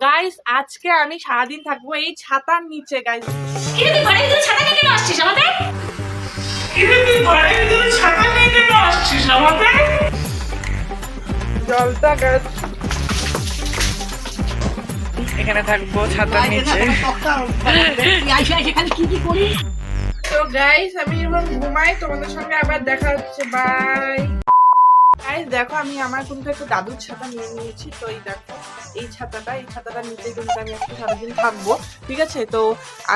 Guys আজকে আমি সারাদিন থাকব এই ছাতার নিচে গাইস কিরে তুই ভাড়া দিয়ে ছাতা কেন আসছিস আমাদের জলটা গাছ এখানে থাকব ছাতার নিচে। আইসে আইসে খালি কি কি করি তো গাইস আমি এখন ঘুমাই তোমাদের সঙ্গে আবার দেখা হচ্ছে বাই গাইস দেখো, আমি আমার কিন্তু একটা দাদুর ছাতা নিয়ে নিয়েছি। তো এই দেখো, এই ছাতাটা এই ছাতাটা নিতে কিন্তু আমি একটু সারাদিন থাকব, ঠিক আছে? তো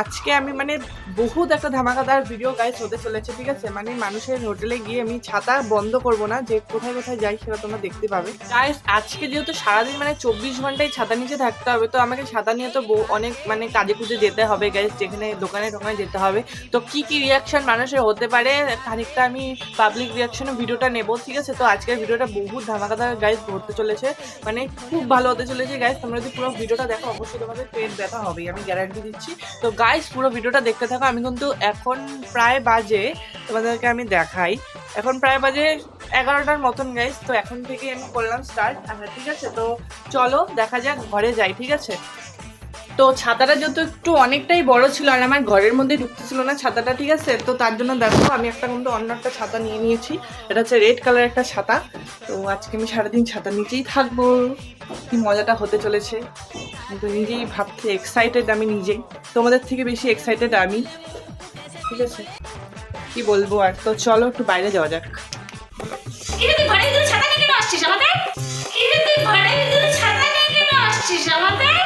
আজকে আমি মানে বহুত একটা ধামাকাদার ভিডিও গাইস হতে চলেছে, ঠিক আছে? মানে মানুষের হোটেলে গিয়ে আমি ছাতা বন্ধ করব না, যে কোথায় কোথায় যাই সেটা তোমরা দেখতে পাবে। গাইস আজকে যেহেতু সারাদিন মানে চব্বিশ ঘন্টায় ছাতা নিচে থাকতে হবে, তো আমাকে ছাতা নিয়ে তো অনেক মানে কাজে কুজে যেতে হবে গাইস যেখানে দোকানে টোকানে যেতে হবে। তো কি কি রিয়াকশন মানুষের হতে পারে, খানিকটা আমি পাবলিক রিয়াকশনে ভিডিওটা নেব, ঠিক আছে? তো আজকের ভিডিওটা বহুত ধামাকাদার গাইস হতে চলেছে। মানে খুব ভালো হতে চলেছে গাইস তোমরা যদি পুরো ভিডিওটা দেখো, অবশ্যই তোমাদের পেট ব্যথা হবে আমি গ্যারান্টি দিচ্ছি। তো গাইস পুরো ভিডিওটা দেখতে থাকো। আমি কিন্তু এখন প্রায় বাজে, তোমাদেরকে আমি দেখাই। এখন প্রায় বাজে এগারোটার মতন গাইস তো এখন থেকে আমি করলাম স্টার্ট আচ্ছা ঠিক আছে? তো চলো, দেখা যাক, ঘরে যাই, ঠিক আছে? তো ছাতাটা যেহেতু একটু অনেকটাই বড় ছিল আর আমার ঘরের মধ্যে ঢুকতেছিল না ছাতাটা, ঠিক আছে? তো তার জন্য দেখো, আমি একটা কিন্তু অন্য একটা ছাতা নিয়ে নিয়েছি। এটা হচ্ছে রেড কালার একটা ছাতা। তো আজকে আমি সারাদিন ছাতা নিচেই থাকব। কি মজাটা হতে চলেছে। আমি তো নিজেই ভাবছি এক্সাইটেড আমি নিজেই। তোমাদের থেকে বেশি এক্সাইটেড আমি। ঠিক আছে? কি বলব আর? তো চলো একটু বাইরে যাওয়া যাক। আমাদের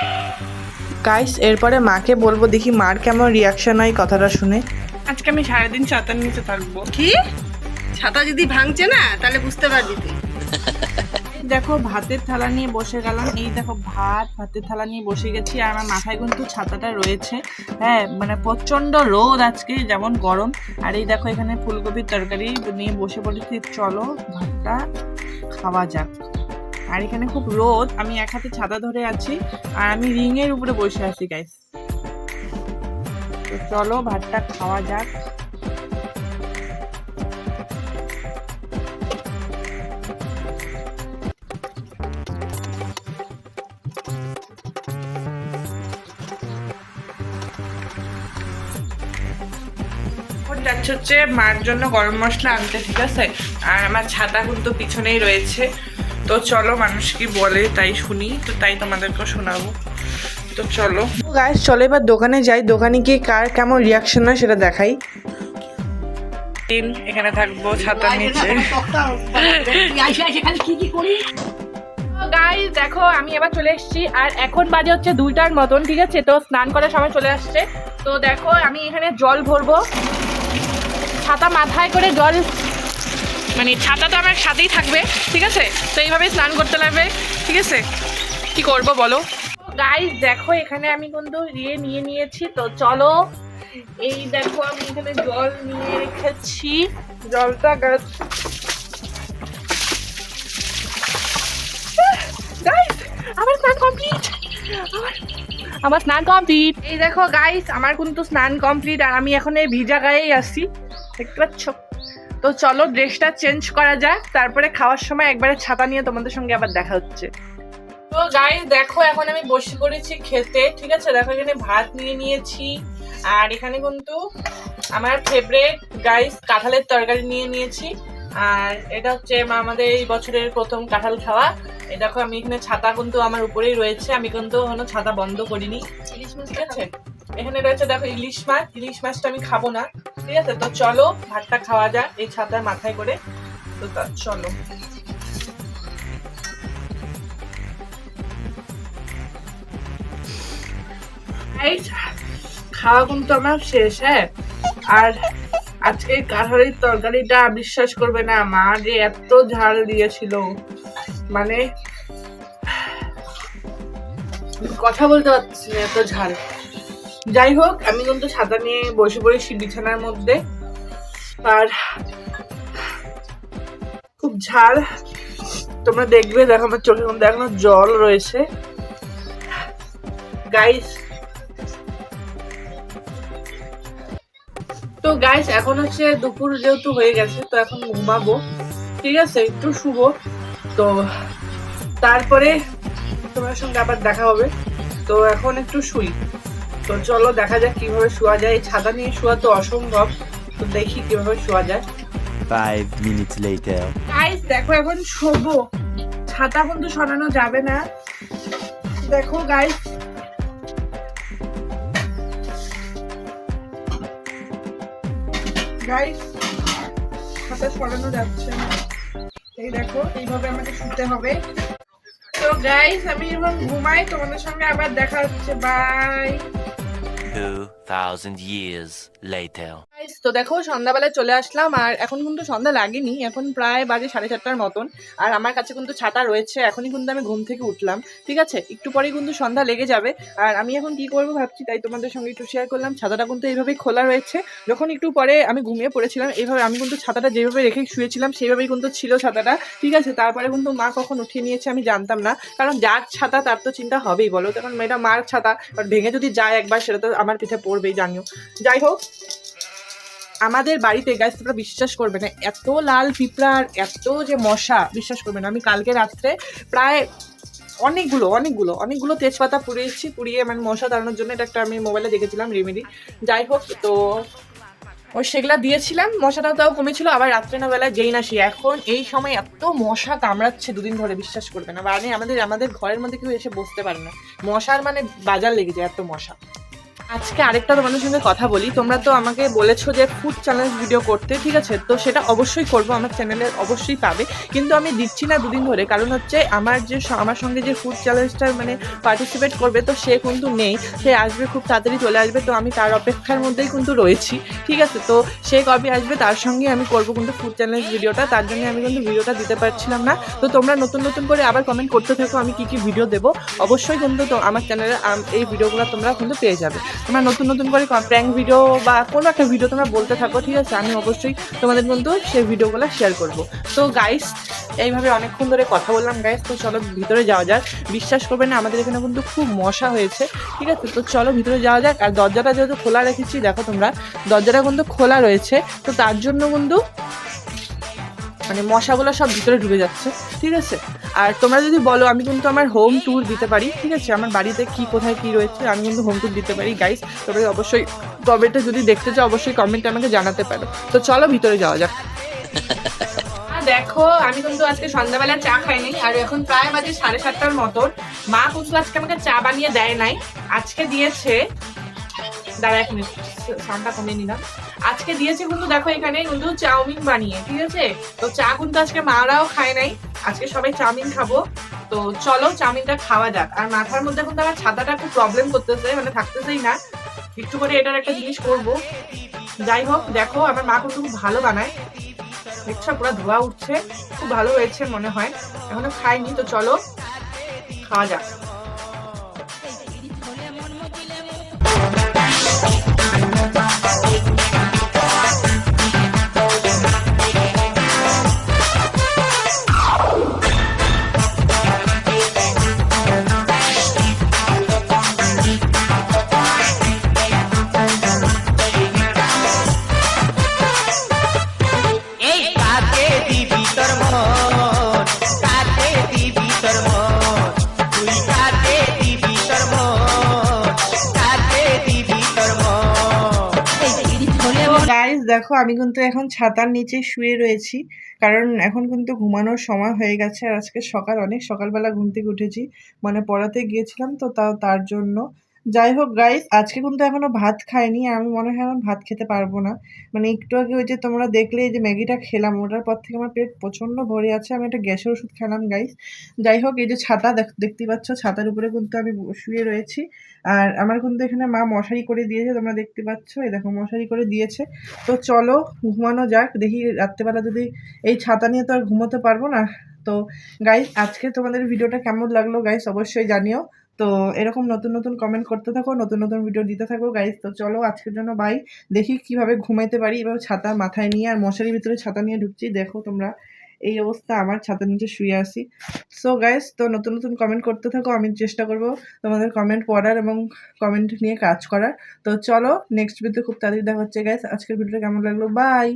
গাইস এরপরে মাকে বলব দেখি মার কেমন রিয়াকশন হয় কথাটা শুনে। আজকে আমি সারাদিন ছাতার নিচে থাকব। কি? ছাতা যদি ভাঙছে না তাহলে বুঝতে পারবি তুই। দেখো ভাতের থালা নিয়ে বসে গেলাম। এই দেখো ভাত ভাতের থালা নিয়ে বসে গেছি। আর আমার মাথায় কিন্তু ছাতাটা রয়েছে। হ্যাঁ মানে প্রচণ্ড রোদ আজকে যেমন গরম। আর এই দেখো এখানে ফুলকপির তরকারি নিয়ে বসে পড়েছি চলো ভাতটা খাওয়া যাক। আর এখানে খুব রোদ, আমি এক হাতে ছাতা ধরে আছি, আর আমি রিং এর উপরে বসে আছি গাইস চলো, ভাতটা খাওয়া যাক। যাচ্ছে হচ্ছে মার জন্য গরম মশলা আনতে, ঠিক আছে? আর আমার ছাতা কিন্তু পিছনেই রয়েছে। তো চলো মানুষ কি বলে তাই শুনি তো তাই তোমাদেরকেও শোনাবো। তো চলো। গাইস চলো এবার দোকানে যাই। দোকানে গিয়ে কার কেমন রিয়াকশন হয় সেটা দেখাই। দিন এখানে থাকব ছাতার নিচে। গাইস দেখো আমি এবার চলে এসেছি। আর এখন বাজে হচ্ছে দুইটার মতন ঠিক আছে? তো স্নান করার সময় চলে আসছে। তো দেখো আমি এখানে জল ভরবো। ছাতা মাথায় করে জল মানে ছাতা তো আমার সাথেই থাকবে, ঠিক আছে? তো এইভাবে স্নান করতে লাগবে, ঠিক আছে? কি করব বলো? গাইস দেখো, এখানে আমি কিন্তু ইয়ে নিয়ে নিয়েছি, তো চলো। এই দেখো, আমি এখানে জল নিয়ে রেখেছি। জলটা গাছ আমার স্নান কমপ্লিট আমার স্নান কমপ্লিট এই দেখো গাইস আমার কিন্তু স্নান কমপ্লিট আর আমি এখন এই ভিজা গায়েই আসছি দেখতে পাচ্ছ? তো চলো ড্রেসটা চেঞ্জ করা যাক তারপরে খাওয়ার সময় একবারে ছাতা নিয়ে তোমাদের সঙ্গে আবার দেখা হচ্ছে। তো গাইস দেখো এখন আমি বসে পড়েছি খেতে ঠিক আছে? দেখো এখানে ভাত নিয়ে নিয়েছি আর এখানে কিন্তু আমার ফেভারেট গাইস কাঁঠালের তরকারি নিয়ে নিয়েছি। আর এটা হচ্ছে আমাদের এই বছরের প্রথম কাঁঠাল খাওয়া। এই দেখো আমি এখানে ছাতা কিন্তু আমার উপরেই রয়েছে আমি কিন্তু এখনও ছাতা বন্ধ করিনি। ঠিক আছে? এখানে রয়েছে, দেখো, ইলিশ মাছ। ইলিশ মাছটা আমি খাব না, ঠিক আছে? তো চলো, ভাতটা খাওয়া যাক, এই ছাতার মাথায় করে। তো চলো। খাওয়া কিন্তু আমার শেষ হ্যাঁ? আর আজকে কাঁঠালের তরকারিটা বিশ্বাস করবে না, মা যে এত ঝাল দিয়েছিল। মানে কথা বলতে পারছি না, এত ঝাল। যাই হোক, আমি কিন্তু সাদা নিয়ে বসে পড়েছি বিছানার মধ্যে। আর খুব ঝাল। তোমরা দেখবে, দেখো আমার চোখের মধ্যে এখনও জল রয়েছে। গাইস তো গাইস এখন হচ্ছে দুপুর যেহেতু হয়ে গেছে, তো এখন ঘুমাবো। ঠিক আছে? একটু শুভ তো তারপরে তোমার সঙ্গে আবার দেখা হবে। তো এখন একটু শুই। তো চলো দেখা যাক কীভাবে শোয়া যায়। ছাতা নিয়ে শোয়া তো অসম্ভব। তো দেখি কীভাবে শোয়া যায়। Five minutes later. গাইস দেখো এখন শোবো। ছাতা কিন্তু সরানো যাবে না। দেখো গাইস গাইস ছাতা সরানো যাচ্ছে না। এই দেখো এইভাবে আমাকে শুতে হবে। তো গাইস আমি এখন ঘুমাই। তোমাদের সঙ্গে আবার দেখা হচ্ছে। Bye Two thousand years later. তো দেখো, সন্ধ্যাবেলায় চলে আসলাম, আর এখন কিন্তু সন্ধ্যা লাগেনি, এখন প্রায় বাজে সাড়ে চারটার মতন, আর আমার কাছে কিন্তু ছাতা রয়েছে, এখনই কিন্তু আমি ঘুম থেকে উঠলাম, ঠিক আছে? একটু পরেই কিন্তু সন্ধ্যা লেগে যাবে, আর আমি এখন কি করব ভাবছি, তাই তোমাদের সঙ্গে একটু শেয়ার করলাম, ছাতাটা কিন্তু এইভাবেই খোলা রয়েছে, যখন একটু পরে আমি ঘুমিয়ে পড়েছিলাম, এইভাবে আমি কিন্তু ছাতাটা যেভাবে রেখে শুয়েছিলাম, সেইভাবেই কিন্তু ছিল ছাতাটা, ঠিক আছে? তারপরে কিন্তু মা কখন উঠিয়ে নিয়েছে আমি জানতাম না, কারণ যার ছাতা তার তো চিন্তা হবেই, বলো? তখন এটা মার ছাতা ভেঙে যদি যায় একবার, সেটা তো আমার পিঠে পড়বেই জানিও। যাই হোক, আমাদের বাড়িতে গাছ তোমরা বিশ্বাস করবে না, এত লাল পিঁপড়া আর এত যে মশা, বিশ্বাস করবে না, আমি কালকে রাত্রে প্রায় অনেকগুলো অনেকগুলো অনেকগুলো তেজপাতা পুড়িয়েছি, পুড়িয়ে মানে মশা তাড়ানোর জন্য এটা একটা আমি মোবাইলে দেখেছিলাম রেমেডি যাই হোক, তো ওই সেগুলা দিয়েছিলাম, মশাটাও তাও কমেছিল, আবার রাত্রে না বেলা যেই না সে এখন এই সময় এত মশা কামড়াচ্ছে দুদিন ধরে, বিশ্বাস করবে না। মানে আমাদের আমাদের ঘরের মধ্যে কেউ এসে বসতে পারে না। মশার মানে বাজার লেগে যায় এত মশা। আজকে আরেকটা তোমাদের সঙ্গে কথা বলি। তোমরা তো আমাকে বলেছ যে ফুড চ্যালেঞ্জ ভিডিও করতে, ঠিক আছে? তো সেটা অবশ্যই করব, আমার চ্যানেলে অবশ্যই পাবে। কিন্তু আমি দিচ্ছি না দুদিন ধরে, কারণ হচ্ছে আমার যে আমার সঙ্গে যে ফুড চ্যালেঞ্জটা মানে পার্টিসিপেট করবে, তো সে কিন্তু নেই। সে আসবে খুব তাড়াতাড়ি চলে আসবে, তো আমি তার অপেক্ষার মধ্যেই কিন্তু রয়েছি, ঠিক আছে? তো সে কবে আসবে তার সঙ্গে আমি করব কিন্তু ফুড চ্যালেঞ্জ ভিডিওটা তার জন্য আমি কিন্তু ভিডিওটা দিতে পারছিলাম না। তো তোমরা নতুন নতুন করে আবার কমেন্ট করতে থাকো, আমি কি কি ভিডিও দেবো। অবশ্যই কিন্তু তো আমার চ্যানেলে এই ভিডিওগুলো তোমরা কিন্তু পেয়ে যাবে। তোমরা নতুন নতুন করে প্র্যাঙ্ক ভিডিও বা কোনো একটা ভিডিও তোমরা বলতে থাকো, ঠিক আছে? আমি অবশ্যই তোমাদের কিন্তু সেই ভিডিওগুলো শেয়ার করব। তো গাইস এইভাবে অনেকক্ষণ ধরে কথা বললাম গাইস তো চলো ভিতরে যাওয়া যাক। বিশ্বাস করবে না, আমাদের এখানে কিন্তু খুব মশা হয়েছে, ঠিক আছে? তো চলো ভিতরে যাওয়া যাক। আর দরজাটা যেহেতু খোলা রেখেছি, দেখো তোমরা, দরজাটা কিন্তু খোলা রয়েছে, তো তার জন্য কিন্তু মানে মশাগুলো সব ভিতরে ঢুকে যাচ্ছে, ঠিক আছে? আর তোমরা যদি বলো, আমি কিন্তু আমার হোম ট্যুর দিতে পারি, ঠিক আছে? আমার বাড়িতে কি, কোথায় কি রয়েছে, আমি কিন্তু হোম ট্যুর দিতে পারি। গাইস তোমরা অবশ্যই কমেন্টে যদি দেখতে চাও, অবশ্যই কমেন্টে আমাকে জানাতে পারো। তো চলো, ভিতরে যাওয়া যাক। দেখো, আমি কিন্তু আজকে সন্ধ্যাবেলা চা খাইনি, আর এখন প্রায় বাজে সাড়ে সাতটার মতন। মা কিন্তু আজকে আমাকে চা বানিয়ে দেয় নাই, আজকে দিয়েছে দাঁড়া মিনিট সাউন্ডটা কমিয়ে নিলাম। আজকে দিয়েছে কিন্তু দেখো এখানে কিন্তু চাউমিন বানিয়ে, ঠিক আছে? তো চা কিন্তু আজকে মারাও খায় নাই। আজকে সবাই চাউমিন খাব। তো চলো চাউমিনটা খাওয়া যাক। আর মাথার মধ্যে কিন্তু আমার ছাতাটা খুব প্রবলেম করতেছে মানে থাকতেছেই না। একটু করে এটার একটা জিনিস করব। যাই হোক, দেখো আমার মা কিন্তু খুব ভালো বানায়। দেখছ, পুরো ধোয়া উঠছে। খুব ভালো হয়েছে মনে হয়। এখনও খাইনি, তো চলো, খাওয়া যাক। গাইস দেখো, আমি কিন্তু এখন ছাতার নিচে শুয়ে রয়েছি, কারণ এখন কিন্তু ঘুমানোর সময় হয়ে গেছে, আর আজকে সকাল, অনেক সকালবেলা ঘুম থেকে উঠেছি। মানে পড়াতে গিয়েছিলাম তো, তাও তার জন্য যাই হোক গাইস আজকে কিন্তু এখনও ভাত খাইনি আমি মনে হয় এখন ভাত খেতে পারব না। মানে একটু আগে ওই যে তোমরা দেখলে যে ম্যাগিটা খেলাম, ওটার পর থেকে আমার পেট প্রচণ্ড ভরে আছে, আমি একটা গ্যাসের ওষুধ খেলাম গাইস যাই হোক, এই যে ছাতা দেখ- দেখতেই পাচ্ছ, ছাতার উপরে কিন্তু আমি শুয়ে রয়েছি। আর আমার কিন্তু এখানে মা মশারি করে দিয়েছে, তোমরা দেখতে পাচ্ছ, এই দেখো মশারি করে দিয়েছে। তো চলো, ঘুমানো যাক, দেখি রাত্রেবেলা যদি এই ছাতা নিয়ে তো আর ঘুমোতে পারব না। তো গাইস আজকে তোমাদের ভিডিওটা কেমন লাগল গাইস অবশ্যই জানিও। তো এরকম নতুন নতুন কমেন্ট করতে থাকো, নতুন নতুন ভিডিও দিতে থাকো গাইস তো চলো আজকের জন্য বাই দেখি কীভাবে ঘুমাইতে পারি, এবার ছাতা মাথায় নিয়ে আর মশারির ভিতরে ছাতা নিয়ে ঢুকছি। দেখো তোমরা এই অবস্থা, আমার ছাতার নিচে শুয়ে আসি সো গাইস তো নতুন নতুন কমেন্ট করতে থাকো, আমি চেষ্টা করব তোমাদের কমেন্ট পড়ার এবং কমেন্ট নিয়ে কাজ করার। তো চলো নেক্সট ভিডিও খুব তাড়াতাড়ি দেখা হচ্ছে গাইস আজকের ভিডিওটা কেমন লাগল? বাই